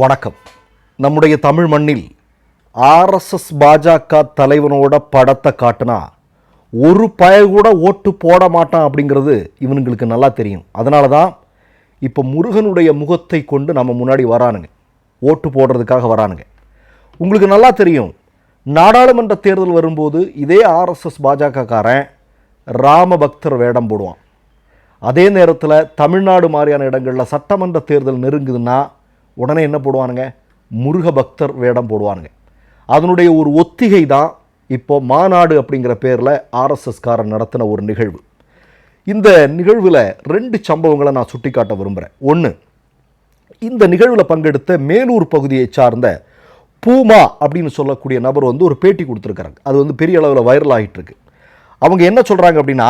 வணக்கம். நம்முடைய தமிழ் மண்ணில் ஆர்எஸ்எஸ் பாஜக தலைவனோட படத்தை காட்டினா ஒரு பய கூட ஓட்டு போட மாட்டான் அப்படிங்கிறது இவனுங்களுக்கு நல்லா தெரியும். அதனால தான் இப்போ முருகனுடைய முகத்தை கொண்டு நம்ம முன்னாடி வரானுங்க. ஓட்டு போடுறதுக்காக வரானுங்க. உங்களுக்கு நல்லா தெரியும் நாடாளுமன்ற தேர்தல் வரும்போது இதே ஆர்எஸ்எஸ் பாஜகக்காரன் ராம பக்தர் வேடம் போடுவான். அதே நேரத்தில் தமிழ்நாடு மாதிரியான இடங்களில் சட்டமன்ற தேர்தல் நெருங்குதுன்னா உடனே என்ன போடுவானுங்க? முருக பக்தர் வேடம் போடுவானுங்க. அதனுடைய ஒரு ஒத்திகை தான் இப்போ மாநாடு அப்படிங்கிற பேரில் ஆர்எஸ்எஸ்காரன் நடத்தின ஒரு நிகழ்வு. இந்த நிகழ்வில் ரெண்டு சம்பவங்களை நான் சுட்டிக்காட்ட விரும்புகிறேன் ஒன்று இந்த நிகழ்வில் பங்கெடுத்த மேலூர் பகுதியை சார்ந்த பூமா அப்படின்னு சொல்லக்கூடிய நபர் வந்து ஒரு பேட்டி கொடுத்துருக்குறாங்க. அது வந்து பெரிய அளவில் வைரல் ஆகிட்டுருக்கு அவங்க என்ன சொல்கிறாங்க அப்படின்னா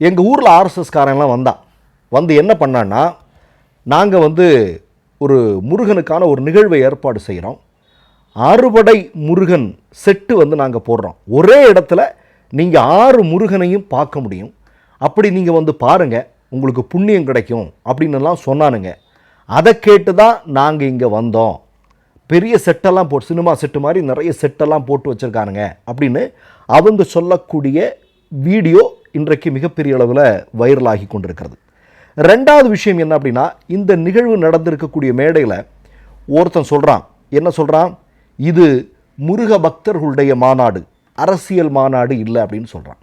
எங்கள் ஊரில் ஆர்எஸ்எஸ்காரன்லாம் வந்தான். வந்து என்ன பண்ணான்னா நாங்கள் வந்து ஒரு முருகனுக்கான ஒரு நிகழ்வை ஏற்பாடு செய்கிறோம் அறுபடை முருகன் செட்டு வந்து நாங்கள் போடுறோம். ஒரே இடத்துல நீங்கள் ஆறு முருகனையும் பார்க்க முடியும். அப்படி நீங்கள் வந்து பாருங்கள் உங்களுக்கு புண்ணியம் கிடைக்கும் அப்படின்னுலாம் சொன்னானுங்க. அதை கேட்டு தான் நாங்கள் இங்கே வந்தோம். பெரிய செட்டெல்லாம் போட்டு சினிமா செட்டு மாதிரி நிறைய செட்டெல்லாம் போட்டு வச்சுருக்கானுங்க அப்படின்னு அவங்க சொல்லக்கூடிய வீடியோ இன்றைக்கு மிகப்பெரிய அளவில் வைரலாகி கொண்டிருக்கிறது. ரெண்டாவது விஷயம் என்ன அப்படின்னா இந்த நிகழ்வு நடந்திருக்கக்கூடிய மேடையில் ஒருத்தன் சொல்கிறான் என்ன சொல்கிறான் இது முருக பக்தர்களுடைய மாநாடு அரசியல் மாநாடு இல்லை அப்படின்னு சொல்கிறான்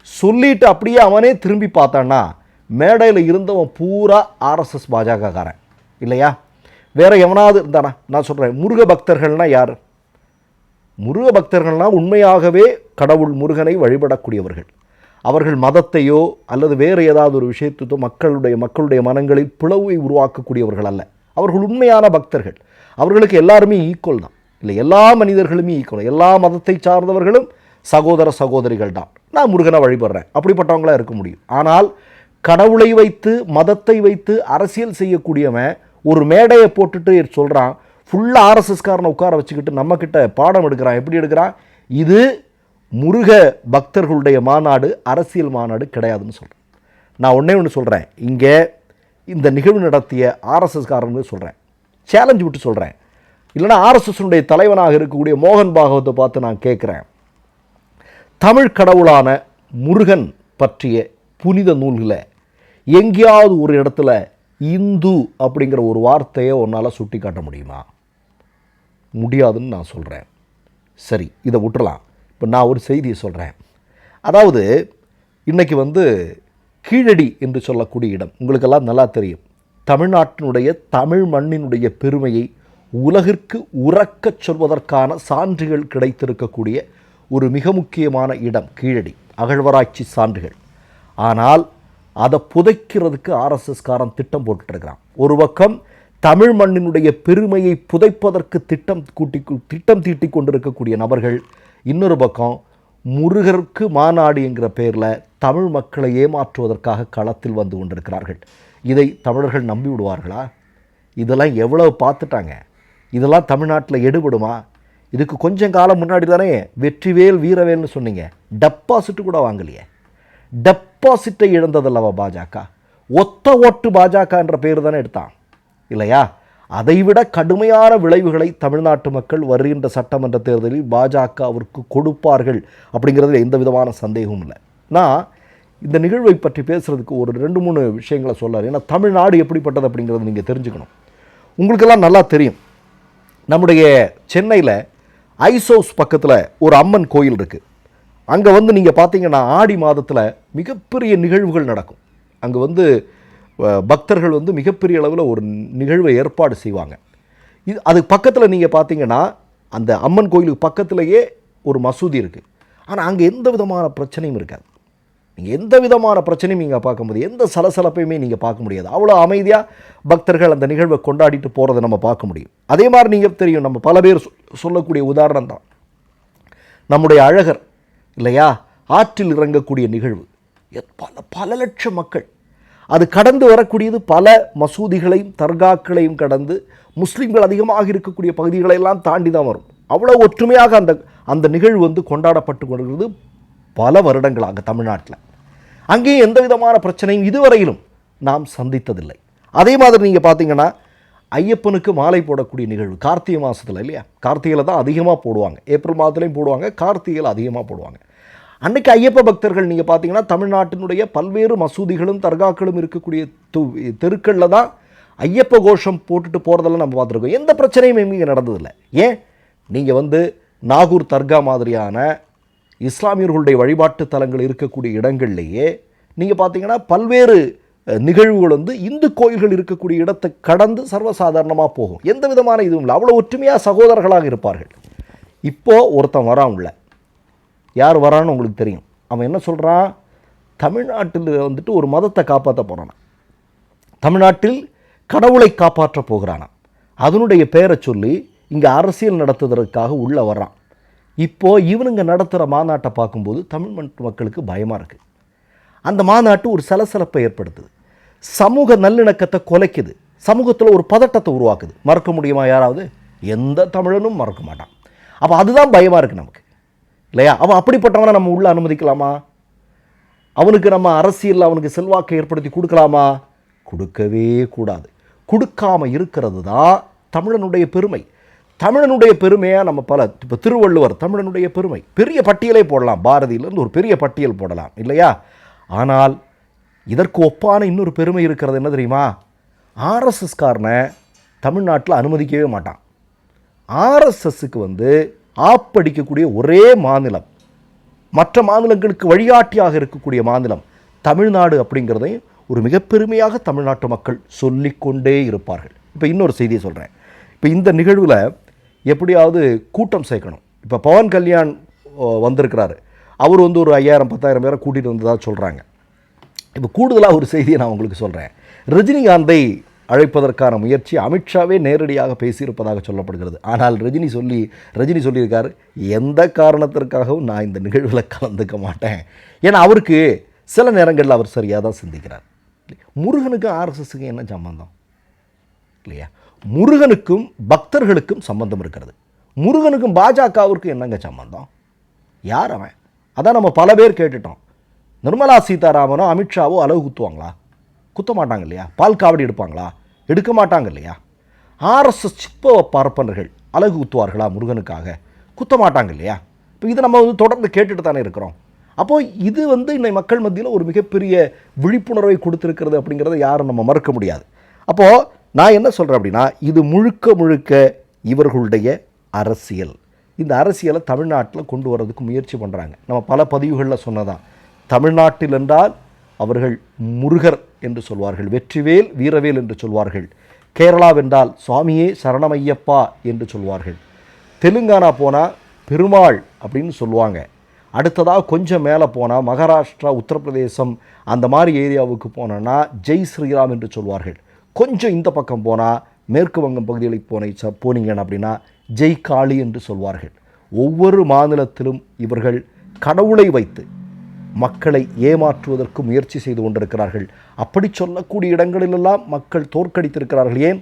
சொல்லிட்டு அப்படியே அவனே திரும்பி பார்த்தான்னா மேடையில் இருந்தவன் பூரா ஆர்எஸ்எஸ் பாஜகக்காரன். இல்லையா? வேற எவனாவது இருந்தானா? நான் சொல்கிறேன் முருக பக்தர்கள்னால் யார்? முருக பக்தர்கள்னால் உண்மையாகவே கடவுள் முருகனை வழிபடக்கூடியவர்கள். அவர்கள் மதத்தையோ அல்லது வேறு ஏதாவது ஒரு விஷயத்தையோ மக்களுடைய மக்களுடைய மனங்களில் பிளவை உருவாக்கக்கூடியவர்கள் அல்ல. அவர்கள் உண்மையான பக்தர்கள். அவர்களுக்கு எல்லாருமே ஈக்குவல் தான். இல்லை எல்லா மனிதர்களுமே ஈக்குவல் எல்லா மதத்தை சார்ந்தவர்களும் சகோதர சகோதரிகள் தான். நான் முருகனை வழிபடுறேன். அப்படிப்பட்டவங்களா இருக்க முடியும். ஆனால் கடவுளை வைத்து மதத்தை வைத்து அரசியல் செய்யக்கூடியவன் ஒரு மேடையை போட்டுட்டு சொல்கிறான் ஃபுல்லாக ஆர்எஸ்எஸ்காரனை உட்கார வச்சுக்கிட்டு நம்மக்கிட்ட பாடம் எடுக்கிறான். எப்படி எடுக்கிறான்? இது முருக பக்தர்களுடைய மாநாடு அரசியல் மாநாடு கிடையாதுன்னு சொல்கிறேன் நான் ஒன்றே ஒன்று சொல்கிறேன் இங்கே இந்த நிகழ்வு நடத்திய ஆர்எஸ்எஸ்காரன்னு சொல்கிறேன் சேலஞ்சு விட்டு சொல்கிறேன் இல்லைனா ஆர்எஸ்எஸ்னுடைய தலைவனாக இருக்கக்கூடிய மோகன் பாகவத்தை பார்த்து நான் கேட்குறேன். தமிழ் கடவுளான முருகன் பற்றிய புனித நூல்களை எங்கேயாவது ஒரு இடத்துல இந்து அப்படிங்கிற ஒரு வார்த்தையை உன்னால் சுட்டி காட்ட முடியுமா? முடியாதுன்னு நான் சொல்கிறேன் சரி இதை விட்டுறலாம். இப்போ நான் ஒரு செய்தியை சொல்கிறேன் அதாவது இன்னைக்கு வந்து கீழடி என்று சொல்லக்கூடிய இடம் உங்களுக்கெல்லாம் நல்லா தெரியும். தமிழ்நாட்டினுடைய தமிழ் மண்ணினுடைய பெருமையை உலகிற்கு உறக்கச் சொல்வதற்கான சான்றுகள் கிடைத்திருக்கக்கூடிய ஒரு மிக முக்கியமான இடம் கீழடி அகழ்வராய்ச்சி சான்றுகள். ஆனால் அதை புதைக்கிறதுக்கு ஆர்எஸ்எஸ்காரன் திட்டம் போட்டுட்ருக்கிறான். ஒரு பக்கம் தமிழ் மண்ணினுடைய பெருமையை புதைப்பதற்கு திட்டம் கூட்டி திட்டம் தீட்டி கொண்டிருக்கக்கூடிய நபர்கள் இன்னொரு பக்கம் முருகருக்கு மாநாடு என்கிற பேரில் தமிழ் மக்களை ஏமாற்றுவதற்காக களத்தில் வந்து கொண்டிருக்கிறார்கள். இதை தமிழர்கள் நம்பி விடுவார்களா? இதெல்லாம் எவ்வளவு பார்த்துட்டாங்க? இதெல்லாம் தமிழ்நாட்டில் எடுபடுமா? இதுக்கு கொஞ்சம் காலம் முன்னாடி தானே வெற்றிவேல் வீரவேல்னு சொன்னீங்க. டெப்பாசிட்டு கூட வாங்கலையே. டெப்பாசிட்டை இழந்ததல்லவா பாஜக? ஒத்த ஓட்டு பாஜக என்ற பேர் தானே எடுத்தான். இல்லையா? அதைவிட கடுமையான விளைவுகளை தமிழ்நாட்டு மக்கள் வருகின்ற சட்டமன்ற தேர்தலில் பாஜக அவருக்கு கொடுப்பார்கள் அப்படிங்கிறதுல எந்த விதமான சந்தேகமும் இல்லை. நான் இந்த நிகழ்வை பற்றி பேசுகிறதுக்கு ஒரு ரெண்டு மூணு விஷயங்களை சொல்லார். ஏன்னா தமிழ்நாடு எப்படிப்பட்டது அப்படிங்கிறத நீங்கள் தெரிஞ்சுக்கணும். உங்களுக்கெல்லாம் நல்லா தெரியும். நம்முடைய சென்னையில் ஐசோஸ் பக்கத்தில் ஒரு அம்மன் கோயில் இருக்குது அங்கே வந்து நீங்கள் பார்த்தீங்கன்னா ஆடி மாதத்தில் மிகப்பெரிய நிகழ்வுகள் நடக்கும். அங்கே வந்து பக்தர்கள் வந்து மிகப்பெரிய அளவில் ஒரு நிகழ்வை ஏற்பாடு செய்வாங்க. இது அதுக்கு பக்கத்தில் நீங்கள் பார்த்தீங்கன்னா அந்த அம்மன் கோயிலுக்கு பக்கத்திலேயே ஒரு மசூதி இருக்குது ஆனால் அங்கே எந்த விதமான பிரச்சனையும் இருக்காது. நீங்கள் எந்த விதமான பிரச்சனையும் நீங்கள் பார்க்க முடியாது. எந்த சலசலப்பையுமே நீங்கள் பார்க்க முடியாது. அவ்வளோ அமைதியாக பக்தர்கள் அந்த நிகழ்வை கொண்டாடிட்டு போகிறத நம்ம பார்க்க முடியும். அதே மாதிரி நீங்கள் தெரியும் நம்ம பல பேர் சொல்லக்கூடிய உதாரணம் தான். நம்முடைய அழகர் இல்லையா? ஆற்றில் இறங்கக்கூடிய நிகழ்வு. பல பல லட்சம் மக்கள் அது கடந்து வரக்கூடியது பல மசூதிகளையும் தர்காக்களையும் கடந்து முஸ்லீம்கள் அதிகமாக இருக்கக்கூடிய பகுதிகளையெல்லாம் தாண்டி தான் வரும். அவ்வளோ ஒற்றுமையாக அந்த அந்த நிகழ்வு வந்து கொண்டாடப்பட்டு கொண்டிருக்கிறது பல வருடங்களாக தமிழ்நாட்டில். அங்கேயும் எந்த விதமான பிரச்சனையும் இதுவரையிலும் நாம் சந்தித்ததில்லை. அதே மாதிரி நீங்கள் பார்த்தீங்கன்னா ஐயப்பனுக்கு மாலை போடக்கூடிய நிகழ்வு கார்த்திகை மாதத்தில் இல்லையா? கார்த்திகையில் தான் அதிகமாக போடுவாங்க. ஏப்ரல் மாதத்துலையும் போடுவாங்க கார்த்திகையில் அதிகமாக போடுவாங்க. அன்றைக்கு ஐயப்ப பக்தர்கள் நீங்கள் பார்த்தீங்கன்னா தமிழ்நாட்டினுடைய பல்வேறு மசூதிகளும் தர்காக்களும் இருக்கக்கூடிய து- தெருக்களில் தான் ஐயப்ப கோஷம் போட்டுட்டு போகிறதெல்லாம் நம்ம பார்த்துருக்கோம். எந்த பிரச்சனையும் இங்கே நடந்ததில்லை. ஏன்? நீங்கள் வந்து நாகூர் தர்கா மாதிரியான இஸ்லாமியர்களுடைய வழிபாட்டு தலங்கள் இருக்கக்கூடிய இடங்கள்லேயே நீங்கள் பார்த்தீங்கன்னா பல்வேறு நிகழ்வுகள் வந்து இந்து கோயில்கள் இருக்கக்கூடிய இடத்தை கடந்து சர்வசாதாரணமாக போகும். எந்த விதமான இதுவும் இல்லை. அவ்வளோ ஒற்றுமையாக சகோதரர்களாக இருப்பார்கள். இப்போ ஒருத்தன் வரான் உள்ள. யார் வரான்னு உங்களுக்கு தெரியும். அவன் என்ன சொல்கிறான் தமிழ்நாட்டில் வந்துட்டு ஒரு மதத்தை காப்பாற்ற போகிறான் தமிழ்நாட்டில் கடவுளை காப்பாற்ற போகிறானான் அதனுடைய பெயரை சொல்லி இங்கே அரசியல் நடத்துவதற்காக உள்ளே வர்றான். இப்போது இவனுங்க நடத்துகிற மாநாட்டை பார்க்கும்போது தமிழ் மக்களுக்கு பயமாக இருக்குது அந்த மாநாட்டு ஒரு சலசலப்பை ஏற்படுத்துது. சமூக நல்லிணக்கத்தை குலைக்குது. சமூகத்தில் ஒரு பதட்டத்தை உருவாக்குது. மறக்க முடியுமா யாராவது? எந்த தமிழனும் மறக்க மாட்டான். அப்போ அதுதான் பயமாக இருக்குது நமக்கு. இல்லையா? அவன் அப்படிப்பட்டவனை நம்ம உள்ளே அனுமதிக்கலாமா? அவனுக்கு நம்ம அரசியலில் அவனுக்கு செல்வாக்கை ஏற்படுத்தி கொடுக்கலாமா? கொடுக்கவே கூடாது. கொடுக்காம இருக்கிறது தான் தமிழனுடைய பெருமை. தமிழனுடைய பெருமையாக நம்ம பல இப்போ திருவள்ளுவர் தமிழனுடைய பெருமை. பெரிய பட்டியலே போடலாம். பாரதியிலேருந்து ஒரு பெரிய பட்டியல் போடலாம். இல்லையா? ஆனால் இதற்கு ஒப்பான இன்னொரு பெருமை இருக்கிறது என்ன தெரியுமா? ஆர்எஸ்எஸ்காரனை தமிழ்நாட்டில் அனுமதிக்கவே மாட்டான். ஆர்எஸ்எஸ்க்கு வந்து ஆப்படிக்கக்கூடிய ஒரே மாநிலம். மற்ற மாநிலங்களுக்கு வழிகாட்டியாக இருக்கக்கூடிய மாநிலம் தமிழ்நாடு அப்படிங்கிறதையும் ஒரு மிக பெருமையாக தமிழ்நாட்டு மக்கள் சொல்லிக்கொண்டே இருப்பார்கள். இப்போ இன்னொரு செய்தியை சொல்கிறேன் இப்போ இந்த நிகழ்வில் எப்படியாவது கூட்டம் சேர்க்கணும். இப்போ பவன் கல்யாண் வந்திருக்கிறாரு. அவர் வந்து ஒரு ஐயாயிரம் பத்தாயிரம் பேரை கூட்டிகிட்டு வந்ததாக சொல்கிறாங்க இப்போ கூடுதலாக ஒரு செய்தியை நான் உங்களுக்கு சொல்கிறேன் ரஜினிகாந்தை அழைப்பதற்கான முயற்சி அமித்ஷாவே நேரடியாக பேசியிருப்பதாக சொல்லப்படுகிறது. ஆனால் ரஜினி சொல்லி ரஜினி சொல்லியிருக்காரு எந்த காரணத்திற்காகவும் நான் இந்த நிகழ்வில் கலந்துக்க மாட்டேன். ஏன்னா அவருக்கு சில நேரங்களில் அவர் சரியாக தான் சிந்திக்கிறார். முருகனுக்கும் ஆர்எஸ்எஸ்க்கு என்ன சம்பந்தம்? இல்லையா? முருகனுக்கும் பக்தர்களுக்கும் சம்பந்தம் இருக்கிறது. முருகனுக்கும் பாஜகவிற்கும் என்னங்க சம்பந்தம்? யார் அவன்? அதான் நம்ம பல பேர் கேட்டுட்டோம். நிர்மலா சீதாராமனோ அமித்ஷாவோ அளவு குத்துவாங்களா? குத்த மாட்டாங்க இல்லையா பால் காவடி எடுப்பாங்களா? எடுக்க மாட்டாங்க இல்லையா ஆர்எஸ்எஸ் சிப்ப பார்ப்பனர்கள் அழகு குத்துவார்களா முருகனுக்காக? குத்த மாட்டாங்க இல்லையா இப்போ இதை நம்ம வந்து தொடர்ந்து கேட்டுட்டு தானே இருக்கிறோம். அப்போது இது வந்து இன்னை மக்கள் மத்தியில் ஒரு மிகப்பெரிய விழிப்புணர்வை கொடுத்துருக்கிறது அப்படிங்கிறத யாரும் நம்ம மறுக்க முடியாது. அப்போது நான் என்ன சொல்கிறேன் அப்படின்னா இது முழுக்க முழுக்க இவர்களுடைய அரசியல். இந்த அரசியலை தமிழ்நாட்டில் கொண்டு வர்றதுக்கு முயற்சி பண்ணுறாங்க நம்ம பல பதிவுகளில் சொன்னதான் தமிழ்நாட்டில் என்றால் அவர்கள் முருகர். என்று சொல்வார்கள். வெற்றிவேல் வீரவேல் என்று சொல்வார்கள். கேரளாவென்றால் சுவாமியே சரணமையப்பா என்று சொல்வார்கள். தெலுங்கானா போனால் பெருமாள் அப்படின்னு சொல்லுவாங்க. அடுத்ததாக கொஞ்சம் மேலே போனால் மகாராஷ்டிரா உத்தரப்பிரதேசம் அந்த மாதிரி ஏரியாவுக்கு போனோன்னா ஜெய் ஸ்ரீராம் என்று சொல்வார்கள். கொஞ்சம் இந்த பக்கம் போனால் மேற்கு வங்கம் பகுதிகளுக்கு போன போனீங்கன்னு போனீங்க அப்படின்னா ஜெய் காளி என்று சொல்வார்கள். ஒவ்வொரு மாநிலத்திலும் இவர்கள் கடவுளை வைத்து மக்களை ஏமாற்றுவதற்கு முயற்சி செய்து கொண்டிருக்கிறார்கள். அப்படி சொல்லக்கூடிய இடங்களிலெல்லாம் மக்கள் தோற்கடித்திருக்கிறார்கள். ஏன்?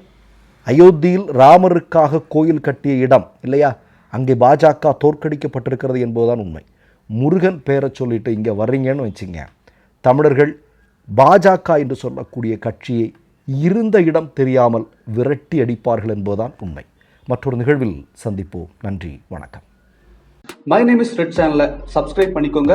அயோத்தியில் ராமருக்காக கோயில் கட்டிய இடம் இல்லையா? அங்கே பாஜக தோற்கடிக்கப்பட்டிருக்கிறது என்பதுதான் உண்மை. முருகன் பேரை சொல்லிட்டு இங்கே வர்றீங்கன்னு வச்சுங்க. தமிழர்கள் பாஜக என்று சொல்லக்கூடிய கட்சியை இருந்த இடம் தெரியாமல் விரட்டி அடிப்பார்கள் என்பதுதான் உண்மை. மற்றொரு நிகழ்வில் சந்திப்போம். நன்றி வணக்கம். மை நேம் இஸ் ரெட் சேனலை சப்ஸ்கிரைப் பண்ணிக்கோங்க.